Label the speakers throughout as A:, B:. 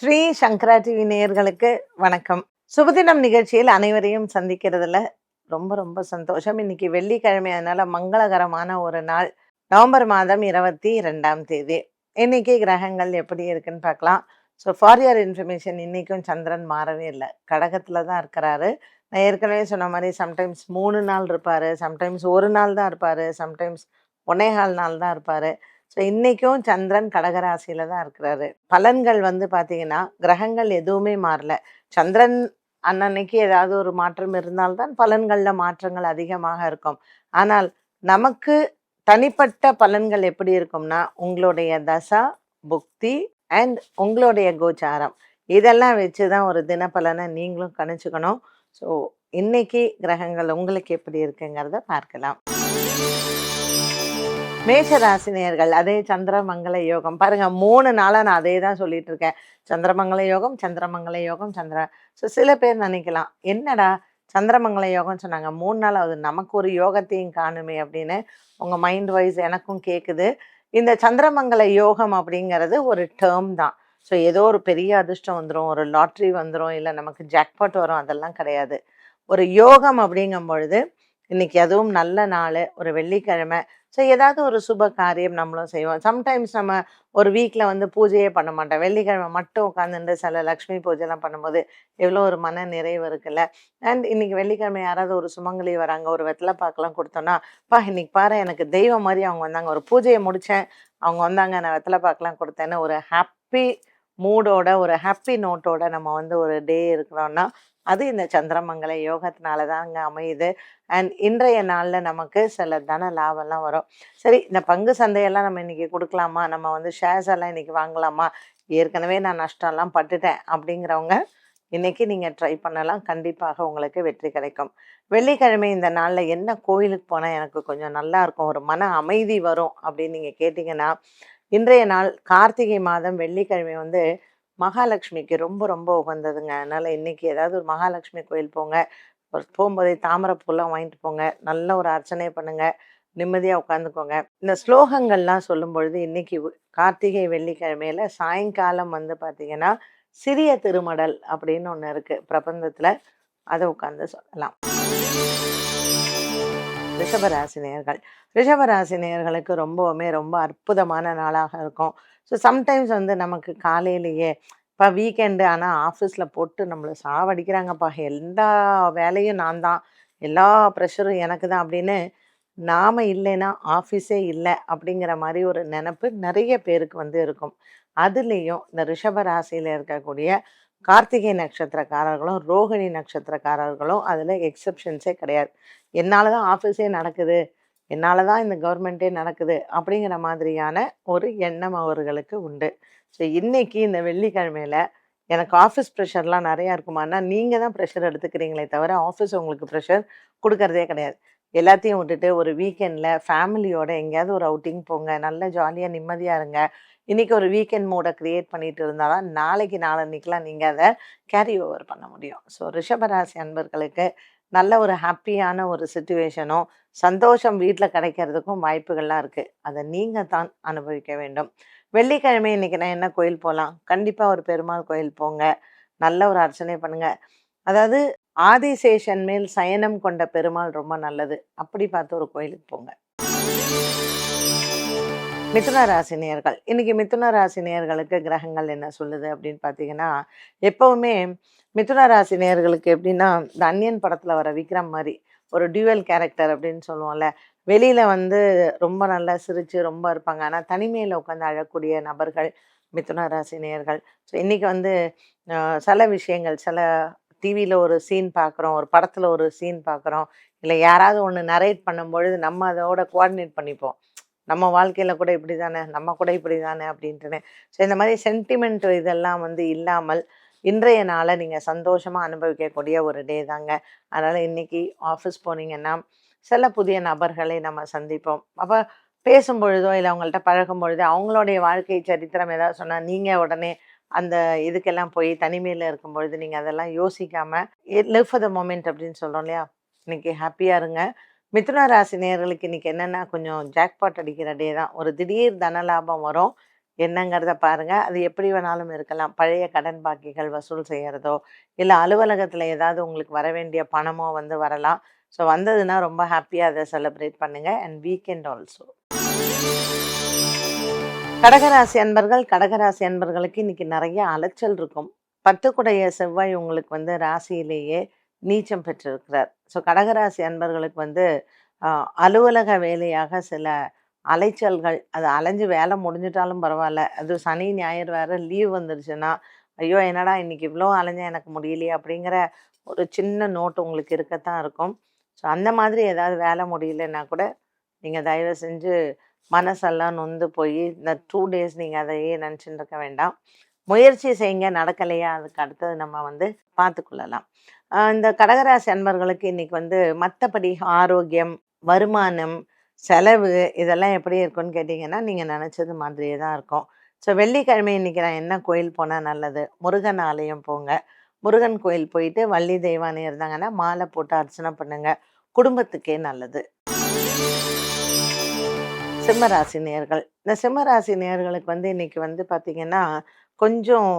A: ஸ்ரீ சங்கரா TV நேயர்களுக்கு வணக்கம். சுபதினம் நிகழ்ச்சியில் அனைவரையும் சந்திக்கிறதுல ரொம்ப ரொம்ப சந்தோஷம். இன்னைக்கு வெள்ளிக்கிழமை அதனால மங்களகரமான ஒரு நாள் நவம்பர் மாதம் இருபத்தி ரெண்டாம் தேதி. இன்னைக்கு கிரகங்கள் எப்படி இருக்குன்னு பார்க்கலாம். ஸோ ஃபார் யர் இன்ஃபர்மேஷன் இன்னைக்கும் சந்திரன் மாறவே இல்லை. கடகத்தில் தான் இருக்கிறாரு. நான் ஏற்கனவே சொன்ன மாதிரி சம்டைம்ஸ் மூணு நாள் இருப்பார் சம்டைம்ஸ் ஒரு நாள் தான் இருப்பார் சம்டைம்ஸ் ஒன்னேகால் நாள் தான் இருப்பார். ஸோ இன்றைக்கும் சந்திரன் கடகராசியில் தான் இருக்கிறாரு. பலன்கள் வந்து பார்த்தீங்கன்னா கிரகங்கள் எதுவுமே மாறல. சந்திரன் அன்னன்னைக்கு ஏதாவது ஒரு மாற்றம் இருந்தால்தான் பலன்களில் மாற்றங்கள் அதிகமாக இருக்கும். ஆனால் நமக்கு தனிப்பட்ட பலன்கள் எப்படி இருக்கும்னா உங்களுடைய தசா புக்தி அண்ட் உங்களுடைய கோச்சாரம். இதெல்லாம் வச்சு தான் ஒரு தினப்பலனை நீங்களும் கணிச்சுக்கணும். ஸோ இன்னைக்கு கிரகங்கள் உங்களுக்கு எப்படி இருக்குங்கிறத பார்க்கலாம். மேஷராசினியர்கள் அதே சந்திரமங்கல யோகம். பாருங்க மூணு நாளா நான் அதே தான் சொல்லிட்டு இருக்கேன் சந்திரமங்கல யோகம் சந்திரமங்கல யோகம் சந்திர ஸோ சில பேர் நினைக்கலாம் என்னடா சந்திரமங்கல யோகம் சொன்னாங்க. மூணு நாள் ஆகுது நமக்கு ஒரு யோகத்தையும் காணுமே அப்படின்னு உங்க மைண்ட் வைஸ் எனக்கும் கேட்குது இந்த சந்திரமங்கல யோகம் அப்படிங்கிறது ஒரு டேர்ம் தான். ஸோ ஏதோ ஒரு பெரிய அதிர்ஷ்டம் வந்துடும் ஒரு லாட்ரி வந்துடும் இல்லை நமக்கு ஜாக்பாட் வரும் அதெல்லாம் கிடையாது. ஒரு யோகம் அப்படிங்கும் பொழுது இன்னைக்கு அதுவும் நல்ல நாள் ஒரு வெள்ளிக்கிழமை ஸோ ஏதாவது ஒரு சுப காரியம் நம்மளும் செய்வோம். சம்டைம்ஸ் நம்ம ஒரு வீக்கில் வந்து பூஜையே பண்ண மாட்டோம். வெள்ளிக்கிழமை மட்டும் உட்காந்துட்டு சில லக்ஷ்மி பூஜைலாம் பண்ணும்போது எவ்வளோ ஒரு மன நிறைவு இருக்குல்ல. அண்ட் இன்னைக்கு வெள்ளிக்கிழமை யாராவது ஒரு சுமங்கலி வராங்க ஒரு வெத்தலை பாக்கெல்லாம் கொடுத்தோன்னா பா இன்னைக்கு பாரு எனக்கு தெய்வம் மாதிரி அவங்க வந்தாங்க. ஒரு பூஜையை முடித்தேன் அவங்க வந்தாங்க நான் வெத்தலை பாக்கெல்லாம் கொடுத்தேன்னு ஒரு ஹாப்பி மூடோட ஒரு ஹாப்பி நோட்டோட நம்ம வந்து ஒரு டே இருக்கிறோன்னா அது இந்த சந்திரமங்கல யோகத்தினால தான் அங்கே அமையுது. அண்ட் இன்றைய நாளில் நமக்கு சில தன லாபம்லாம் வரும். சரி இந்த பங்கு சந்தையெல்லாம் நம்ம இன்றைக்கி கொடுக்கலாமா? நம்ம வந்து ஷேர்ஸ் எல்லாம் இன்றைக்கி வாங்கலாமா? ஏற்கனவே நான் நஷ்டம்லாம் பட்டுட்டேன் அப்படிங்கிறவங்க இன்றைக்கி நீங்கள் ட்ரை பண்ணலாம். கண்டிப்பாக உங்களுக்கு வெற்றி கிடைக்கும். வெள்ளிக்கிழமை இந்த நாளில் என்ன கோயிலுக்கு போனால் எனக்கு கொஞ்சம் நல்லாயிருக்கும் ஒரு மன அமைதி வரும் அப்படின்னு நீங்கள் கேட்டிங்கன்னா இன்றைய நாள் கார்த்திகை மாதம் வெள்ளிக்கிழமை வந்து மகாலட்சுமிக்கு ரொம்ப ரொம்ப உகந்ததுங்க. அதனால் இன்னைக்கு ஏதாவது ஒரு மகாலட்சுமி கோயில் போங்க. ஒரு போகும்போதே தாமரைப்பூலாம் வாங்கிட்டு போங்க. நல்ல ஒரு அர்ச்சனை பண்ணுங்க. நிம்மதியாக உட்காந்துக்கோங்க. இந்த ஸ்லோகங்கள்லாம் சொல்லும் பொழுது இன்னைக்கு கார்த்திகை வெள்ளிக்கிழமையில சாயங்காலம் வந்து பார்த்தீங்கன்னா சிறிய திருமடல் அப்படின்னு ஒன்று இருக்கு. பிரபந்தத்தில் அதை உட்காந்து சொல்லலாம். ரிஷபராசினியர்கள் ரிஷபராசினியர்களுக்கு ரொம்பவுமே ரொம்ப அற்புதமான நாளாக இருக்கும். ஸோ சம்டைம்ஸ் வந்து நமக்கு காலையிலேயே இப்போ வீக்கெண்டு ஆனால் ஆஃபீஸில் போட்டு நம்மளை சாவடிக்கிறாங்கப்பா. எல்லா வேலையும் நான் தான். எல்லா ப்ரெஷரும் எனக்கு தான் அப்படின்னு நாம் இல்லைன்னா ஆஃபீஸே இல்லை அப்படிங்கிற மாதிரி ஒரு நினப்பு நிறைய பேருக்கு வந்து இருக்கும். அதுலேயும் இந்த ரிஷப ராசியில் இருக்கக்கூடிய கார்த்திகை நட்சத்திரக்காரர்களும் ரோகிணி நட்சத்திரக்காரர்களும் அதில் எக்ஸெப்ஷன்ஸே கிடையாது. என்னால் தான் ஆஃபீஸே நடக்குது. என்னால் தான் இந்த கவர்மெண்ட்டே நடக்குது அப்படிங்கிற மாதிரியான ஒரு எண்ணம் அவர்களுக்கு உண்டு. ஸோ இன்றைக்கி இந்த வெள்ளிக்கிழமையில எனக்கு ஆஃபீஸ் ப்ரெஷர்லாம் நிறையா இருக்குமானா நீங்கள் தான் ப்ரெஷர் எடுத்துக்கிறீங்களே தவிர ஆஃபீஸ் உங்களுக்கு ப்ரெஷர் கொடுக்கறதே கிடையாது. எல்லாத்தையும் விட்டுட்டு ஒரு வீக்கெண்டில் ஃபேமிலியோட எங்கேயாவது ஒரு அவுட்டிங் போங்க நல்ல ஜாலியாக நிம்மதியாக இருங்க. இன்னைக்கு ஒரு வீக்கெண்ட் மூடை க்ரியேட் பண்ணிட்டு இருந்தால் தான் நாளைக்கு நாளன்னைக்கெலாம் நீங்கள் அதை கேரி ஓவர் பண்ண முடியும். ஸோ ரிஷபராசி அன்பர்களுக்கு நல்ல ஒரு ஹாப்பியான ஒரு சுச்சுவேஷனும் சந்தோஷம் வீட்டில் கிடைக்கிறதுக்கும் வாய்ப்புகள்லாம் இருக்குது அதை நீங்கள் தான் அனுபவிக்க வேண்டும். வெள்ளிக்கிழமை இன்னைக்கு நான் என்ன கோயில் போகலாம் கண்டிப்பாக ஒரு பெருமாள் கோயில் போங்க. நல்ல ஒரு அர்ச்சனை பண்ணுங்கள் அதாவது ஆதிசேஷன் மேல் சயனம் கொண்ட பெருமாள் ரொம்ப நல்லது. அப்படி பார்த்து ஒரு கோயிலுக்கு போங்க. மிதுன ராசினியர்கள் இன்னைக்கு மிதுன ராசினியர்களுக்கு கிரகங்கள் என்ன சொல்லுது அப்படின்னு பார்த்தீங்கன்னா எப்பவுமே மிதுன ராசினியர்களுக்கு எப்படின்னா இந்த அன்னியன் படத்தில் வர விக்ரம் மாதிரி ஒரு டியூவல் கேரக்டர் அப்படின்னு சொல்லுவோம்ல வெளியில் வந்து ரொம்ப நல்லா சிரித்து ரொம்ப இருப்பாங்க. ஆனால் தனிமையில் உட்காந்து அழக்கூடிய நபர்கள் மிதுன ராசினியர்கள் ஸோ இன்னைக்கு வந்து சில விஷயங்கள் சில டிவியில் ஒரு சீன் பார்க்குறோம் ஒரு படத்தில் ஒரு சீன் பார்க்குறோம் இல்லை யாராவது ஒன்று நரேட் பண்ணும்பொழுது நம்ம அதோட கோஆர்டினேட் பண்ணிப்போம். நம்ம வாழ்க்கையில் கூட இப்படி தானே நம்ம கூட இப்படி தானே அப்படின்ட்டுன்னு. ஸோ இந்த மாதிரி சென்டிமெண்ட் இதெல்லாம் வந்து இல்லாமல் இன்றைய நாளை நீங்கள் சந்தோஷமாக அனுபவிக்கக்கூடிய ஒரு டே தாங்க. அதனால் இன்னைக்கு ஆஃபீஸ் போனீங்கன்னா சில புதிய நபர்களை நம்ம சந்திப்போம். அப்போ பேசும் பொழுதோ இல்லை அவங்கள்ட்ட பழகும் பொழுதோ அவங்களுடைய வாழ்க்கை சரித்திரம் ஏதாவது சொன்னால் நீங்கள் உடனே அந்த இதுக்கெல்லாம் போய் தனிமையில் இருக்கும் பொழுது நீங்கள் அதெல்லாம் யோசிக்காமல் லிவ் ஃபார் த மொமெண்ட் அப்படின்னு சொல்கிறோம் இல்லையா? இன்னைக்கு ஹாப்பியாக இருங்க. மிதுன ராசி நேர்களுக்கு இன்னைக்கு என்னென்னா கொஞ்சம் ஜாக்பாட் அடிக்கிற டே தான். ஒரு திடீர் தன லாபம் வரும். என்னங்கிறத பாருங்கள் அது எப்படி வேணாலும் இருக்கலாம். பழைய கடன் பாக்கிகள் வசூல் செய்கிறதோ இல்லை அலுவலகத்தில் ஏதாவது உங்களுக்கு வர வேண்டிய பணமோ வந்து வரலாம். ஸோ வந்ததுன்னா ரொம்ப ஹாப்பியாக அதை செலிப்ரேட் பண்ணுங்கள் அண்ட் வீக்கெண்ட் ஆல்சோ கடகராசி அன்பர்கள் கடகராசி அன்பர்களுக்கு இன்னைக்கு நிறைய அலைச்சல் இருக்கும். பத்துக்குடைய செவ்வாய் உங்களுக்கு வந்து ராசியிலேயே நீச்சம் பெற்றிருக்கிறார். ஸோ கடகராசி அன்பர்களுக்கு வந்து அலுவலக வேலையாக சில அலைச்சல்கள் அது அலைஞ்சு வேலை முடிஞ்சிட்டாலும் பரவாயில்ல. அது சனி ஞாயிறு வேறு லீவ் வந்துருச்சுன்னா ஐயோ என்னடா இன்றைக்கி இவ்வளோ அலைஞ்சால் எனக்கு முடியலையே அப்படிங்கிற ஒரு சின்ன நோட் உங்களுக்கு இருக்கத்தான் இருக்கும். ஸோ அந்த மாதிரி ஏதாவது வேலை முடியலன்னா கூட நீங்கள் தயவு செஞ்சு மனசெல்லாம் நொந்து போய் இந்த டூ டேஸ் நீங்கள் அதையே நினச்சிட்டு இருக்க வேண்டாம். முயற்சி செய்யுங்க நடக்கலையா அதுக்கு அடுத்தது நம்ம வந்து பார்த்துக்கொள்ளலாம். கொள்ளலாம் இந்த கடகராசி அன்பர்களுக்கு இன்னைக்கு வந்து மற்றபடி ஆரோக்கியம் வருமானம் செலவு இதெல்லாம் எப்படி இருக்கும்னு கேட்டிங்கன்னா நீங்கள் நினச்சது மாதிரியே தான் இருக்கும். ஸோ வெள்ளிக்கிழமை இன்னைக்கு நான் என்ன கோயில் போனால் நல்லது? முருகன் ஆலயம் போங்க. முருகன் கோயில் போயிட்டு வள்ளி தெய்வானி இருந்தாங்கன்னா மாலை போட்டு அர்ச்சனை பண்ணுங்க. குடும்பத்துக்கே நல்லது. சிம்மராசி நேர்கள். இந்த சிம்மராசி நேர்களுக்கு வந்து இன்னைக்கு வந்து பார்த்திங்கன்னா கொஞ்சம்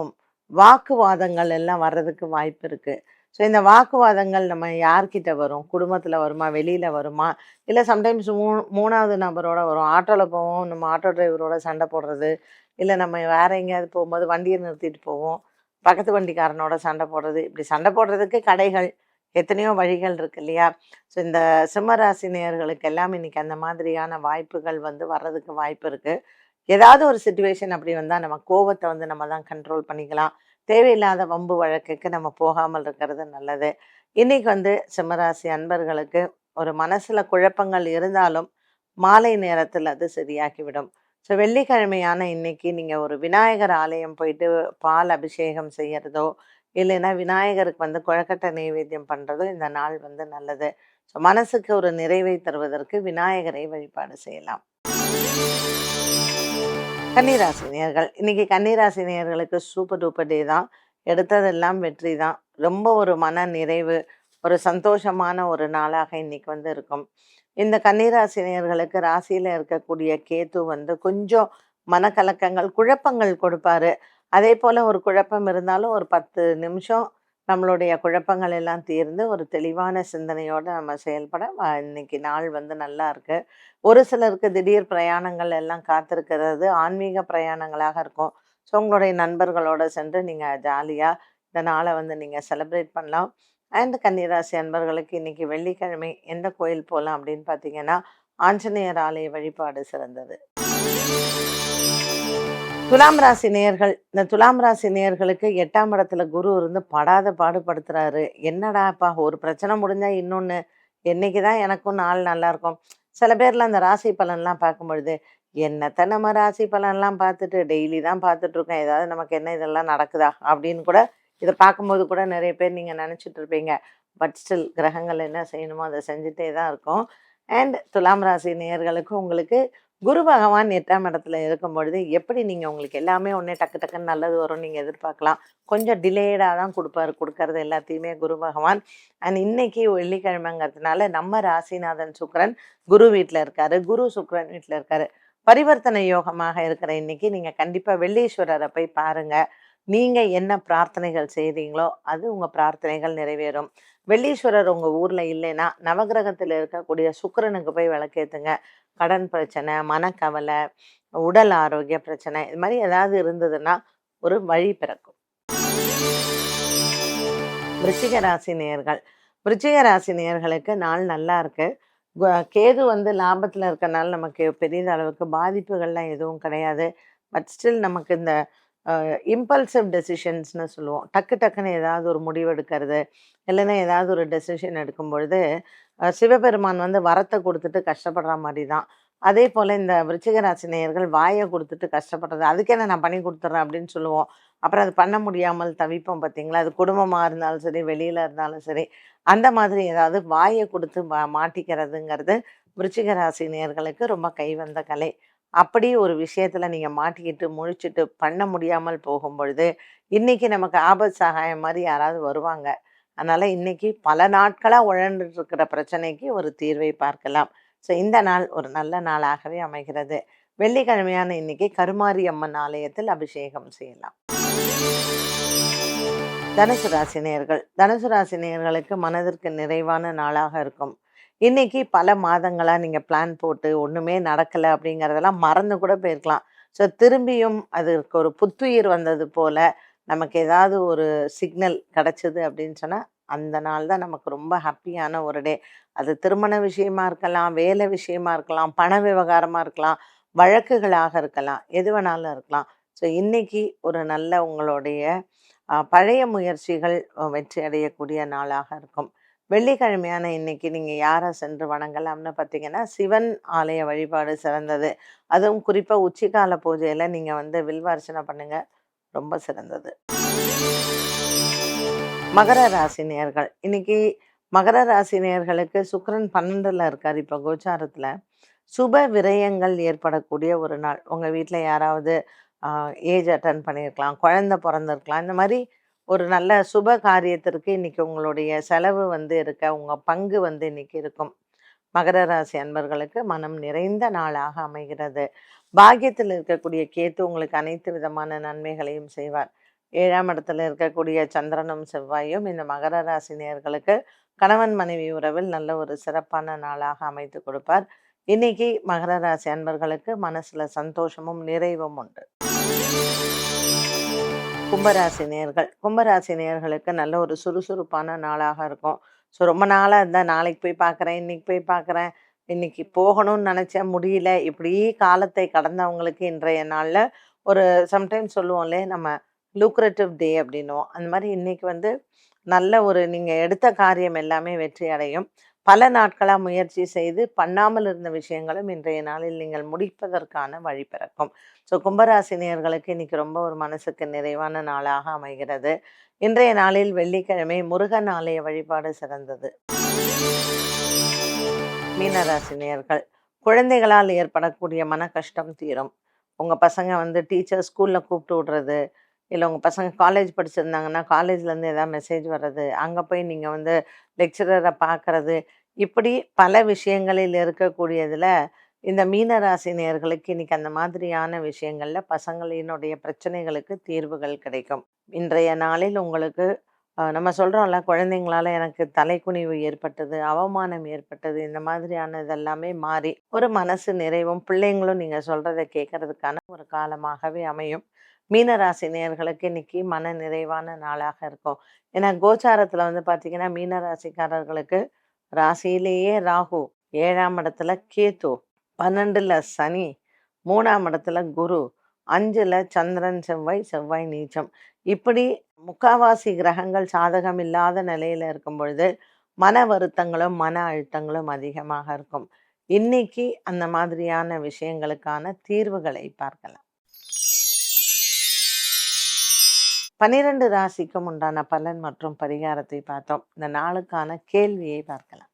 A: வாக்குவாதங்கள் எல்லாம் வர்றதுக்கு வாய்ப்பு இருக்குது ஸோ இந்த வாக்குவாதங்கள் நம்ம யார்கிட்ட வரும்? குடும்பத்தில் வருமா? வெளியில் வருமா? இல்லை சம்டைம்ஸ் மூ மூணாவது நபரோட வரும். ஆட்டோவில் போவோம். நம்ம ஆட்டோ டிரைவரோட சண்டை போடுறது. இல்லை நம்ம வேற எங்கேயாவது போகும்போது வண்டியை நிறுத்திட்டு போவோம். பக்கத்து வண்டிக்காரனோட சண்டை போடுறது. இப்படி சண்டை போடுறதுக்கு கடைகள் எத்தனையோ வழிகள் இருக்கு இல்லையா? ஸோ இந்த சிம்மராசி நேயர்களுக்கு எல்லாம் இன்னைக்கு அந்த மாதிரியான வாய்ப்புகள் வந்து வர்றதுக்கு வாய்ப்பு இருக்குது ஏதாவது ஒரு சுச்சுவேஷன் அப்படி வந்தால் நம்ம கோவத்தை வந்து நம்ம தான் கண்ட்ரோல் பண்ணிக்கலாம். தேவையில்லாத வம்பு வழக்குக்கு நம்ம போகாமல் இருக்கிறது நல்லது. இன்னைக்கு வந்து சிம்மராசி அன்பர்களுக்கு ஒரு மனசில் குழப்பங்கள் இருந்தாலும் மாலை நேரத்தில் அது சரியாகிவிடும். ஸோ வெள்ளிக்கிழமையான இன்னைக்கு நீங்கள் ஒரு விநாயகர் ஆலயம் போயிட்டு பால் அபிஷேகம் செய்கிறதோ இல்லைன்னா விநாயகருக்கு வந்து குழக்கட்டை நைவேத்தியம் பண்ணுறதோ இந்த நாள் வந்து நல்லது. ஸோ மனசுக்கு ஒரு நிறைவை தருவதற்கு விநாயகரை வழிபாடு செய்யலாம். கன்னிராசி நேர்கள் இன்னைக்கு கன்னிராசி நேர்களுக்கு சூப்பர் டூப்பர் டே தான். எடுத்ததெல்லாம் வெற்றி தான். ரொம்ப ஒரு மன நிறைவு ஒரு சந்தோஷமான ஒரு நாளாக இன்னைக்கு வந்து இருக்கும். இந்த கன்னிராசி நேர்களுக்கு ராசியில இருக்கக்கூடிய கேத்து வந்து கொஞ்சம் மனக்கலக்கங்கள் குழப்பங்கள் கொடுப்பாரு. அதே போல ஒரு குழப்பம் இருந்தாலும் ஒரு பத்து நிமிஷம் நம்மளுடைய குழப்பங்கள் எல்லாம் தீர்ந்து ஒரு தெளிவான சிந்தனையோடு நம்ம செயல்பட இன்னைக்கு நாள் வந்து நல்லா இருக்கு. ஒரு சிலருக்கு திடீர் பிரயாணங்கள் எல்லாம் காத்திருக்கிறது ஆன்மீக பிரயாணங்களாக இருக்கும். ஸோ உங்களுடைய நண்பர்களோடு சென்று நீங்கள் ஜாலியாக இந்த நாளை வந்து நீங்கள் செலிப்ரேட் பண்ணலாம். அண்ட் கன்னிராசி அன்பர்களுக்கு இன்றைக்கி வெள்ளிக்கிழமை எந்த கோயில் போகலாம் அப்படின்னு பார்த்தீங்கன்னா ஆஞ்சநேயர் ஆலய வழிபாடு சிறந்தது. துலாம் ராசி நேயர்கள் இந்த துலாம் ராசி நேயர்களுக்கு எட்டாம் இடத்துல குரு இருந்து படாத பாடுபடுத்துறாரு. என்னடாப்பா ஒரு பிரச்சனை முடிஞ்சா இன்னொன்று என்னைக்கு தான் எனக்கும் நாள் நல்லா இருக்கும். சில பேர்லாம் அந்த ராசி பலன்லாம் பார்க்கும் பொழுது என்னத்த நம்ம ராசி பலன்லாம் பார்த்துட்டு டெய்லி தான் பார்த்துட்டு இருக்கோம் ஏதாவது நமக்கு என்ன இதெல்லாம் நடக்குதா? அப்படின்னு கூட இதை பார்க்கும்போது கூட நிறைய பேர் நீங்கள் நினச்சிட்டு இருப்பீங்க பட் ஸ்டில் கிரகங்கள் என்ன செய்யணுமோ அதை செஞ்சுட்டே தான் இருக்கும். அண்ட் துலாம் ராசி நேயர்களுக்கு உங்களுக்கு குரு பகவான் எட்டாம் இடத்துல இருக்கும் பொழுது எப்படி நீங்கள் உங்களுக்கு எல்லாமே ஒன்றே டக்கு டக்குன்னு நல்லது வரும் நீங்கள் எதிர்பார்க்கலாம். கொஞ்சம் டிலேடாக தான் கொடுப்பாரு. கொடுக்கறது எல்லாத்தையுமே குரு பகவான். அண்ட் இன்னைக்கு வெள்ளிக்கிழமைங்கிறதுனால நம்ம ராசிநாதன் சுக்ரன் குரு வீட்டில் இருக்காரு. குரு சுக்ரன் வீட்டில் இருக்காரு. பரிவர்த்தனை யோகமாக இருக்கிற இன்னைக்கு நீங்கள் கண்டிப்பாக வெள்ளீஸ்வரரை போய் பாருங்கள் நீங்கள் என்ன பிரார்த்தனைகள் செய்கிறீங்களோ அது உங்கள் பிரார்த்தனைகள் நிறைவேறும். வெள்ளீஸ்வரர் உங்கள் ஊரில் இல்லைன்னா நவகிரகத்தில் இருக்கக்கூடிய சுக்கிரனுக்கு போய் விளக்கேத்துங்க. கடன் பிரச்சனை மனக்கவலை உடல் ஆரோக்கிய பிரச்சனை இது மாதிரி ஏதாவது இருந்ததுன்னா ஒரு வழி பிறக்கும். விருச்சிக ராசி நேர்கள் விருச்சிக ராசி நேர்களுக்கு நாள் நல்லா இருக்குது கேது வந்து லாபத்தில் இருக்கனால நமக்கு பெரிய அளவுக்கு பாதிப்புகள்லாம் எதுவும் கிடையாது. பட் ஸ்டில் நமக்கு இந்த இம்பல்சிவ் டெசிஷன்ஸ்னு சொல்லுவோம். டக்கு டக்குன்னு ஏதாவது ஒரு முடிவு எடுக்கிறது இல்லைன்னா ஏதாவது ஒரு டெசிஷன் எடுக்கும் பொழுது சிவபெருமான் வந்து வரத்தை கொடுத்துட்டு கஷ்டப்படுற மாதிரி தான். அதே போல் இந்த விருச்சிக நேயர்கள் வாயை கொடுத்துட்டு கஷ்டப்படுறது அதுக்கு என்ன நான் பண்ணி கொடுத்துட்றேன் அப்படின்னு சொல்லுவோம். அப்புறம் அது பண்ண முடியாமல் தவிப்போம் பார்த்தீங்களா அது குடும்பமாக இருந்தாலும் சரி வெளியில் இருந்தாலும் சரி அந்த மாதிரி ஏதாவது வாயை கொடுத்து மா மாட்டிக்கிறதுங்கிறது விருச்சிக நேயர்களுக்கு ரொம்ப கைவந்த கலை. அப்படி ஒரு விஷயத்தில் நீங்கள் மாட்டிக்கிட்டு முழிச்சிட்டு பண்ண முடியாமல் போகும் பொழுது இன்னைக்கு நமக்கு ஆபத் சகாயம் மாதிரி யாராவது வருவாங்க. அதனால் இன்னைக்கு பல நாட்களாக உழண்டுட்டு பிரச்சனைக்கு ஒரு தீர்வை பார்க்கலாம். ஸோ இந்த நாள் ஒரு நல்ல நாளாகவே அமைகிறது. வெள்ளிக்கிழமையான இன்னைக்கு கருமாரி அம்மன் ஆலயத்தில் அபிஷேகம் செய்யலாம். தனுசு ராசி தனுசு ராசி மனதிற்கு நிறைவான நாளாக இருக்கும். இன்றைக்கி பல மாதங்களாக நீங்கள் பிளான் போட்டு ஒன்றுமே நடக்கல அப்படிங்கிறதெல்லாம் மறந்து கூட போயிருக்கலாம். ஸோ திரும்பியும் அதற்கு ஒரு புத்துயிர் வந்தது போல் நமக்கு ஏதாவது ஒரு சிக்னல் கிடச்சிது அப்படின்னு சொன்னால் அந்த நாள் தான் நமக்கு ரொம்ப ஹாப்பியான ஒரு டே அது திருமண விஷயமா இருக்கலாம் வேலை விஷயமா இருக்கலாம் பண விவகாரமாக இருக்கலாம் வழக்குகளாக இருக்கலாம் எது வேணாலும் இருக்கலாம். ஸோ இன்றைக்கி ஒரு நல்ல உங்களுடைய பழைய முயற்சிகள் வெற்றி அடையக்கூடிய நாளாக இருக்கும். வெள்ளிக்கிழமையான இன்னைக்கு நீங்க யாரை சென்று வணங்கலாம்னு பார்த்தீங்கன்னா சிவன் ஆலய வழிபாடு சிறந்தது. அதுவும் குறிப்பா உச்சிகால பூஜையில நீங்க வந்து வில்வார்ச்சனை பண்ணுங்க. ரொம்ப சிறந்தது. மகர ராசி நேர்கள். இன்னைக்கு மகர ராசி நேர்களுக்கு சுக்கரன் பன்னெண்டுல இருக்கார் இப்போ கோச்சாரத்துல. சுப விரயங்கள் ஏற்படக்கூடிய ஒரு நாள். உங்க வீட்டில் யாராவது ஏஜ் அட்டன் பண்ணியிருக்கலாம் குழந்தை பிறந்திருக்கலாம். இந்த மாதிரி ஒரு நல்ல சுப காரியத்திற்கு இன்னைக்கு உங்களுடைய செலவு வந்து இருக்க உங்கள் பங்கு வந்து இன்னைக்கு இருக்கும். மகர ராசி அன்பர்களுக்கு மனம் நிறைந்த நாளாக அமைகிறது. பாக்கியத்தில் இருக்கக்கூடிய கேத்து உங்களுக்கு அனைத்து விதமான நன்மைகளையும் செய்வார். ஏழாம் இடத்துல இருக்கக்கூடிய சந்திரனும் செவ்வாயும் இந்த மகர ராசி நேர்களுக்கு கணவன் மனைவி உறவில் நல்ல ஒரு சிறப்பான நாளாக அமைத்து கொடுப்பார். இன்னைக்கு மகர ராசி அன்பர்களுக்கு மனசுல சந்தோஷமும் நிறைவும் உண்டு. கும்பராசி நேர்கள். கும்பராசி நேர்களுக்கு நல்ல ஒரு சுறுசுறுப்பான நாளாக இருக்கும். ஸோ ரொம்ப நாளாக இருந்தால் நாளைக்கு போய் பார்க்குறேன் இன்னைக்கு போய் பார்க்குறேன் இன்னைக்கு போகணும்னு நினச்சேன் முடியல. இப்படி காலத்தை கடந்தவங்களுக்கு இன்றைய நாளில் ஒரு சம்டைம்ஸ் சொல்லுவோம்லே நம்ம லூக்ரேட்டிவ் டே அப்படின்னுவோம். அந்த மாதிரி இன்னைக்கு வந்து நல்ல ஒரு நீங்கள் எடுத்த காரியம் எல்லாமே வெற்றி அடையும். பல நாட்களாக முயற்சி செய்து பண்ணாமல் இருந்த விஷயங்களும் இன்றைய நாளில் நீங்கள் முடிப்பதற்கான வழி பிறக்கும். ஸோ கும்பராசினியர்களுக்கு இன்னைக்கு ரொம்ப ஒரு மனசுக்கு நிறைவான நாளாக அமைகிறது. இன்றைய நாளில் வெள்ளிக்கிழமை முருகன் ஆலய வழிபாடு சிறந்தது. மீனராசினியர்கள் குழந்தைகளால் ஏற்படக்கூடிய மன கஷ்டம் தீரும். உங்கள் பசங்க வந்து டீச்சர் ஸ்கூலில் கூப்பிட்டு விடுறது இல்லை உங்கள் பசங்க காலேஜ் படிச்சிருந்தாங்கன்னா காலேஜ்லேருந்து ஏதாவது மெசேஜ் வர்றது அங்கே போய் நீங்கள் வந்து லெக்சரரை பார்க்குறது இப்படி பல விஷயங்களில் இருக்கக்கூடியதில் இந்த மீனராசி நேர்களுக்கு இன்னைக்கு அந்த மாதிரியான விஷயங்களில் பசங்களினுடைய பிரச்சனைகளுக்கு தீர்வுகள் கிடைக்கும். இன்றைய நாளில் உங்களுக்கு நம்ம சொல்கிறோம்ல குழந்தைங்களால எனக்கு தலைக்குனிவு ஏற்பட்டது அவமானம் ஏற்பட்டது இந்த மாதிரியான இதெல்லாமே மாறி ஒரு மனசு நிறைவும் பிள்ளைங்களும் நீங்கள் சொல்கிறத கேட்கறதுக்கான ஒரு காலமாகவே அமையும். மீனராசி நேர்களுக்கு இன்னைக்கு மன நிறைவான நாளாக இருக்கும். ஏன்னா கோச்சாரத்துல வந்து பாத்தீங்கன்னா மீனராசிக்காரர்களுக்கு ராசியிலேயே ராகு ஏழாம் இடத்துல கேத்து பன்னெண்டுல சனி மூணாம் இடத்துல குரு அஞ்சுல சந்திரன் செவ்வாய் செவ்வாய் நீச்சம். இப்படி முக்காவாசி கிரகங்கள் சாதகம் இல்லாத நிலையில இருக்கும் பொழுது மன வருத்தங்களும் மன அழுத்தங்களும் அதிகமாக இருக்கும். இன்னைக்கு அந்த மாதிரியான விஷயங்களுக்கான தீர்வுகளை பார்க்கலாம். பனிரெண்டு ராசிக்கும் உண்டான பலன் மற்றும் பரிகாரத்தை பார்த்தோம். இந்த நாளுக்கான கேள்வியை பார்க்கலாம்.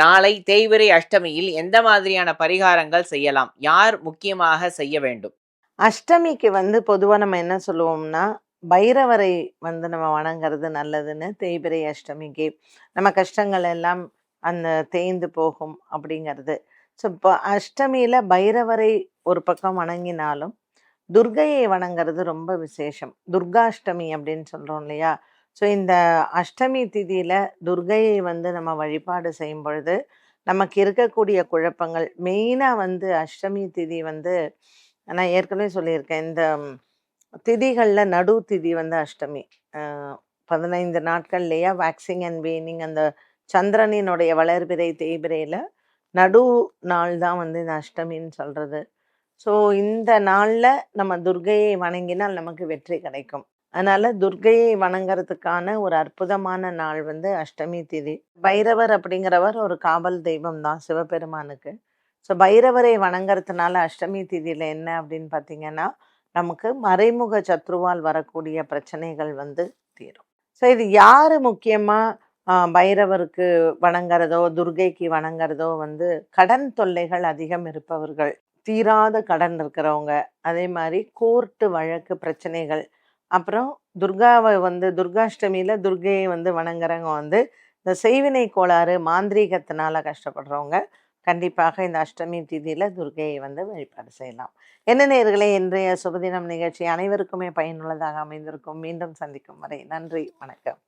B: நாளை தேய்பிறை அஷ்டமியில் எந்த மாதிரியான பரிகாரங்கள் செய்யலாம்? யார் முக்கியமாக செய்ய வேண்டும்?
A: அஷ்டமிக்கு வந்து பொதுவாக நம்ம என்ன சொல்லுவோம்னா பைரவரை வந்து நம்ம வணங்குறது நல்லதுன்னு தேய்பிறை அஷ்டமிக்கு. நம்ம கஷ்டங்கள் எல்லாம் அந்த தேய்ந்து போகும் அப்படிங்கிறது. ஸோ இப்போ அஷ்டமியில் பைரவரை ஒரு பக்கம் வணங்கினாலும் துர்கையை வணங்குறது ரொம்ப விசேஷம். துர்காஷ்டமி அப்படின்னு சொல்கிறோம் இல்லையா? ஸோ இந்த அஷ்டமி திதியில் துர்கையை வந்து நம்ம வழிபாடு செய்யும் பொழுது நமக்கு இருக்கக்கூடிய குழப்பங்கள் மெயினாக வந்து அஷ்டமி திதி வந்து நான் ஏற்கனவே சொல்லியிருக்கேன் இந்த திதிகளில் நடு திதி வந்து அஷ்டமி. பதினைந்து நாட்கள்லையா வேக்சிங் அண்ட் வீனிங் அந்த சந்திரனினுடைய வளர்பிறை தேய்பிரையில் நடு நாள் தான் வந்து இந்த அஷ்டமின்னு சொல்கிறது ஸோ இந்த நாளில் நம்ம துர்கையை வணங்கினால் நமக்கு வெற்றி கிடைக்கும். அதனால் துர்கையை வணங்குறதுக்கான ஒரு அற்புதமான நாள் வந்து அஷ்டமி திதி. பைரவர் அப்படிங்கிறவர் ஒரு காவல் தெய்வம் தான் சிவபெருமானுக்கு. ஸோ பைரவரை வணங்குறதுனால அஷ்டமி திதியில் என்ன அப்படின்னு பார்த்தீங்கன்னா நமக்கு மறைமுக சத்ருவால் வரக்கூடிய பிரச்சனைகள் வந்து தீரும். ஸோ இது யார் முக்கியமாக பைரவருக்கு வணங்குறதோ துர்கைக்கு வணங்குறதோ வந்து கடன் தொல்லைகள் அதிகம் இருப்பவர்கள். தீராத கடன் இருக்கிறவங்க. அதே மாதிரி கோர்ட்டு வழக்கு பிரச்சனைகள். அப்புறம் துர்காவை வந்து துர்காஷ்டமியில் துர்கையை வந்து வணங்குறவங்க வந்து இந்த செய்வினை கோளாறு மாந்திரீகத்தினால கஷ்டப்படுறவங்க கண்டிப்பாக இந்த அஷ்டமி திதியில் துர்க்கையை வந்து வழிபாடு செய்யலாம். என்ன நேர்களே இன்றைய சுபதினம் நிகழ்ச்சி அனைவருக்குமே பயனுள்ளதாக அமைந்திருக்கும். மீண்டும் சந்திக்கும் வரை நன்றி வணக்கம்.